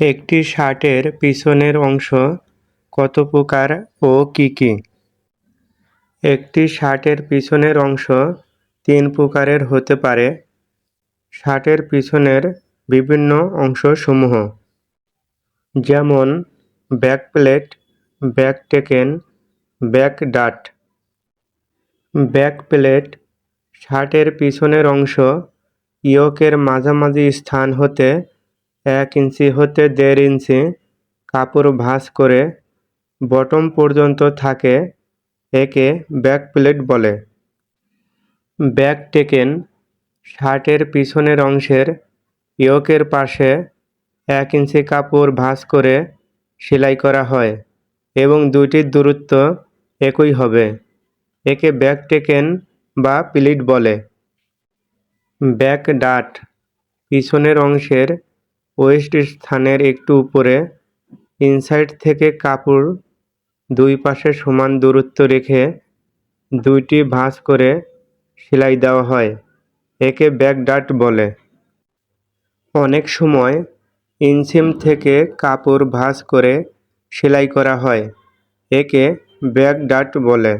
একটি শার্টের পিছনের অংশ কত প্রকার ও কি কি? একটি শার্টের পিছনের অংশ তিন প্রকারের হতে পারে। শার্টের পিছনের বিভিন্ন অংশসমূহ যেমন ব্যাক প্লেট, ব্যাক টেকেন, ব্যাক ডাট। ব্যাক প্লেট শার্টের পিছনের অংশ ইয়কের মাঝামাঝি স্থান হতে এক ইঞ্চি হতে দেড় ইঞ্চি কাপড় ভাঁজ করে বটম পর্যন্ত থাকে, একে ব্যাক প্লেট বলে। ব্যাক টেকেন শার্টের পিছনের অংশের ইয়কের পাশে এক ইঞ্চি কাপড় ভাঁজ করে সেলাই করা হয় এবং দুইটির দূরত্ব একই হবে। একে ব্যাক টেকেন বা প্লিট বলে। ব্যাক ডাট, পিছনের অংশের ওয়েস্ট স্থানের একটু উপরে, ইনসাইড থেকে কাপড় দুই পাশে সমান দূরত্ব রেখে দুইটি ভাঁজ করে সেলাই দেওয়া হয়, একে ব্যাক ডাট বলে। অনেক সময় ইনসিম থেকে কাপড় ভাঁজ করে সেলাই করা হয়, একে ব্যাক ডাট বলে।